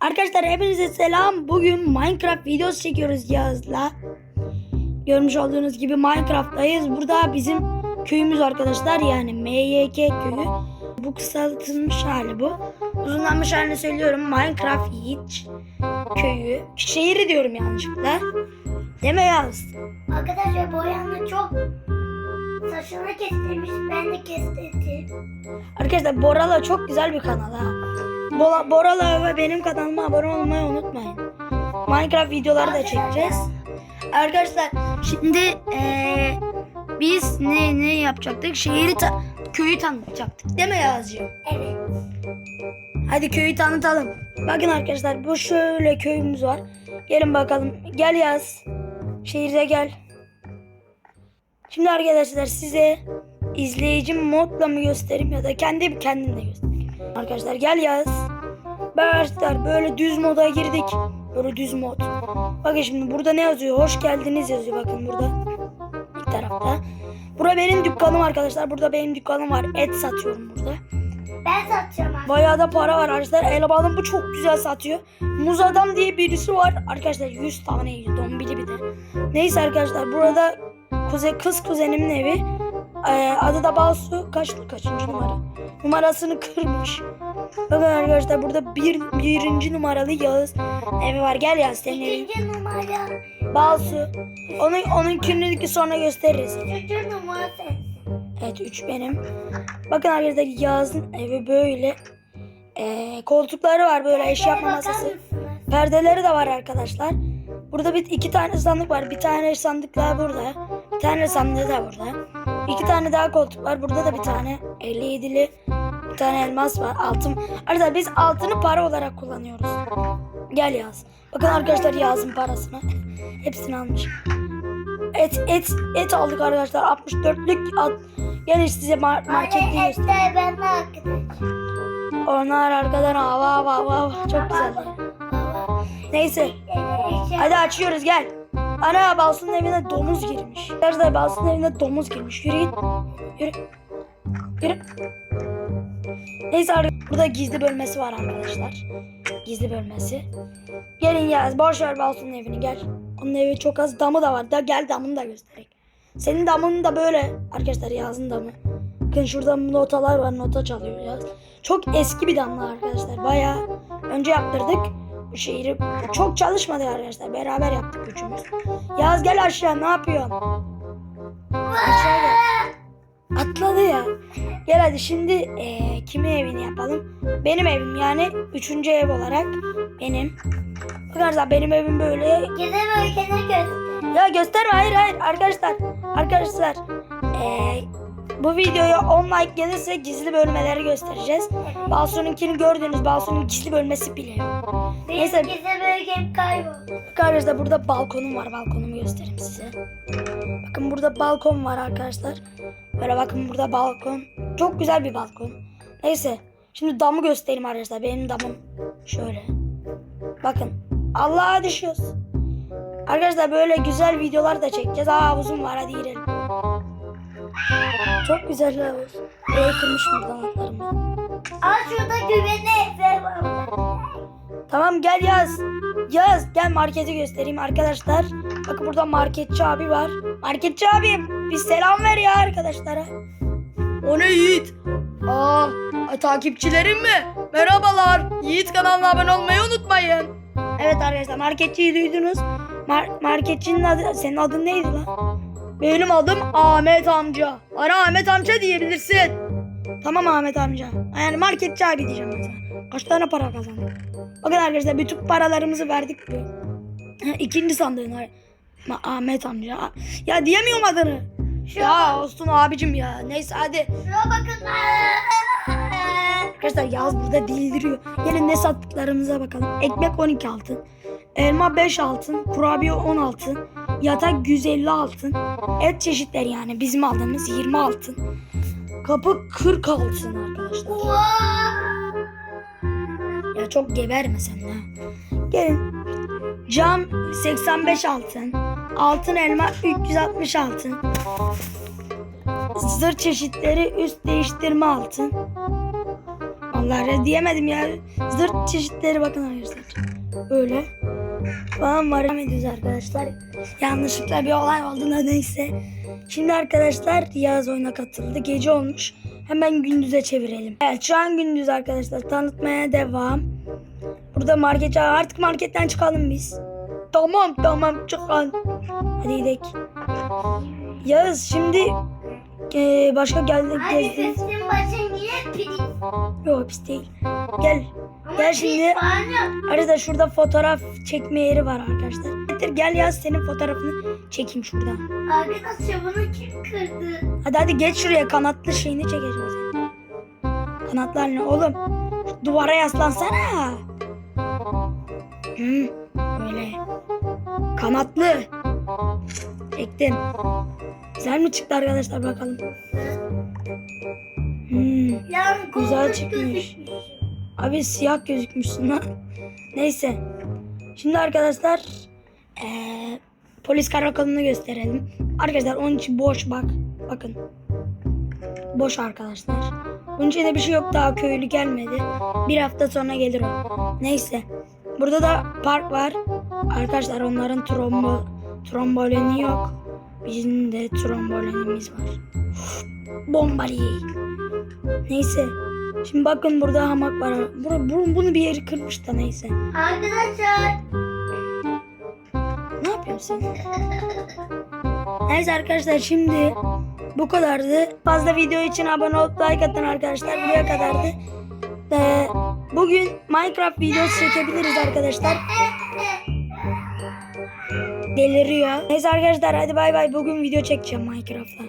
Arkadaşlar hepinize selam. Bugün Minecraft videosu çekiyoruz Yağız'la. Görmüş olduğunuz gibi Minecraft'tayız. Burada bizim köyümüz arkadaşlar yani MYK köyü. Bu kısaltılmış hali bu. Uzunlanmış halini söylüyorum. Minecraft Yiğit köyü. Şehri diyorum yanlışlıkla. Deme Yağız. Arkadaşlar boyanla çok saçını kestirmiş. Ben de kestirdim. Arkadaşlar Borala çok güzel bir kanal ha. Bola, Borala ve benim kanalıma abone olmayı unutmayın. Minecraft videoları da çekeceğiz. Arkadaşlar şimdi eee, biz ne ne yapacaktık? Şehri ta- köyü tanıtacaktık. Değil mi Yazcığım? Evet. Hadi köyü tanıtalım. Bakın arkadaşlar bu şöyle köyümüz var. Gelin bakalım. Gel yaz. Şehirde gel. Şimdi arkadaşlar size izleyicim modla mı göstereyim ya da kendi kendimle göstereyim. Arkadaşlar gel yaz. Arkadaşlar böyle düz moda girdik. Böyle düz mod. Bakın şimdi burada ne yazıyor? Hoş geldiniz yazıyor bakın burada. İlk tarafta. Burada benim dükkanım arkadaşlar. Burada benim dükkanım var. Et satıyorum burada. Ben satacağım artık. Bayağı da para var arkadaşlar. Elbadım bu çok güzel satıyor. Muz adam diye birisi var. Arkadaşlar 100 tane yiyor. Dombili bir de. Neyse arkadaşlar burada kuze, kız kuzenimin evi. Ee, adı da Balsu. Kaç, kaçıncı numara? Numarasını kırmış. Bakın arkadaşlar burada bir, birinci numaralı Yağız evi var. Gel Yağız senin evin. İkinci numara. Balsu. Onun, onun günlüğünü sonra gösteririz. Üçüncü numara sensin. Evet 3 benim. Bakın arkadaşlar Yağız'ın evi böyle. Ee, koltukları var böyle eşya yapma masası. Perdeleri de var arkadaşlar. Burada bir iki tane sandık var. Bir tane sandık daha burada. Bir tane sandığı da burada. İki tane daha koltuk var. Burada da bir tane 57'li bir tane elmas var. Altın. Arkadaşlar biz altını para olarak kullanıyoruz. Gel Yağız. Bakın arkadaşlar Yağız'ın parasını. Hepsini almış. Et et et aldık arkadaşlar. 64'lük at. Gelin size mar- markette göstereyim. ben. Onlar arkadan hava hava hava hava. Çok güzel. Neyse. Hadi açıyoruz gel. Ana Balsu'nun evine domuz girmiş. Arkadaşlar Balsu'nun evine domuz girmiş. Yürü git. Yürü. Yürü. Neyse burada gizli bölmesi var arkadaşlar. Gizli bölmesi. Gelin yaz. Boş ver Balsu'nun evini gel. Onun evi çok az. Damı da var. Da gel damını da göstereyim. Senin damın da böyle. Arkadaşlar yazın damı. Bakın şurada notalar var. Nota çalıyor yaz. Çok eski bir damla arkadaşlar. Bayağı önce yaptırdık. Şehri çok çalışmadık arkadaşlar. Beraber yaptık üçümüz. Yaz gel aşağı ne yapıyorsun? Aşağı gel. Atladı ya. Gel hadi şimdi eee kimin evini yapalım? Benim evim yani üçüncü ev olarak benim. Arkadaşlar benim evim böyle. Gizli bölgene göster. Ya gösterme hayır hayır arkadaşlar. Arkadaşlar eee, bu videoya 10 like gelirse gizli bölmeleri göstereceğiz. Balsu'nunkini gördünüz. Balsu'nun gizli bölmesi bile yok. Benim Neyse. gizli bölgem kayboldu. Arkadaşlar burada balkonum var. Balkonumu göstereyim size. Bakın burada balkon var arkadaşlar. Böyle bakın burada balkon. Çok güzel bir balkon. Neyse. Şimdi damı göstereyim arkadaşlar. Benim damım şöyle. Bakın. Allah'a düşüyoruz. Arkadaşlar böyle güzel videolar da çekeceğiz. Aa havuzum var hadi girelim. Çok güzel havuz. Böyle kırmışım ben. Aa şurada güvene ev var. Tamam gel yaz. Yaz gel marketi göstereyim arkadaşlar. Bakın burada marketçi abi var. Marketçi abi bir selam ver ya arkadaşlara. O ne Yiğit? Aa takipçilerim mi? Merhabalar. Yiğit kanalına abone olmayı unutmayın. Evet arkadaşlar marketçiyi duydunuz. Mar- marketçinin adı senin adın neydi lan? Benim adım Ahmet amca. Bana Ahmet amca diyebilirsin. Tamam Ahmet amca. Yani marketçi abi diyeceğim sana. Kaç tane para kazandın? Bakın arkadaşlar bütün paralarımızı verdik. İkinci sandığın Ahmet amca. Ya diyemiyorum adını. Ya olsun abicim ya. Neyse hadi. Şuna bakın. Arkadaşlar Yağız burada dildiriyor. Gelin ne sattıklarımıza bakalım. Ekmek 12 altın. Elma 5 altın. Kurabiye 10 altın. Yatak 150 altın. Et çeşitleri yani bizim aldığımız 20 altın. Kapı 40 altın arkadaşlar. Ya çok geberme sen ha. Gelin. Cam 85 altın. Altın elma 360 altın. Zır çeşitleri üst değiştirme altın. Allah Allah diyemedim ya. Zırt çeşitleri bakın arkadaşlar. Böyle. Falan var. Ediyoruz arkadaşlar. Yanlışlıkla bir olay oldu da neyse. Şimdi arkadaşlar Yağız oyuna katıldı. Gece olmuş. Hemen gündüze çevirelim. Evet şu an gündüz arkadaşlar. Tanıtmaya devam. Burada market artık marketten çıkalım biz. Tamam tamam çıkalım. Hadi gidelim. Yağız şimdi eee, başka geldi Abi gezdi. üstün başın yine pirinç. Yok pis değil. Gel. Ama Gel şimdi. yok. Arada şurada fotoğraf çekme yeri var arkadaşlar. Getir gel yaz senin fotoğrafını çekeyim şurada. Arkadaşlar bunu kim kırdı? Hadi hadi geç şuraya kanatlı şeyini çekeceğim seni. Kanatlı halini oğlum. Şu duvara yaslansana. Hı, böyle. Kanatlı. Çektim. Güzel mi çıktı arkadaşlar bakalım. Hmm. Yani Güzel çıkmış. Abi siyah gözükmüşsün lan. Neyse. Şimdi arkadaşlar eee, polis karakolunu gösterelim. Arkadaşlar onun için boş bak. Bakın. Boş arkadaşlar. Bunun içinde bir şey yok daha köylü gelmedi. Bir hafta sonra gelir o. Neyse. Burada da park var. Arkadaşlar onların trombo, tromboleni yok. Bizim de trombolenimiz var. Bombali. Neyse. Şimdi bakın burada hamak var. Bura, bu- bunu bir yeri kırmış da neyse. Arkadaşlar. Ne yapıyorsun sen? Neyse arkadaşlar şimdi bu kadardı. Fazla video için abone olup like atın arkadaşlar. Buraya kadardı. Ee, bugün Minecraft videosu çekebiliriz arkadaşlar. Deliriyor. Neyse arkadaşlar hadi bay bay. Bugün video çekeceğim Minecraft'ta.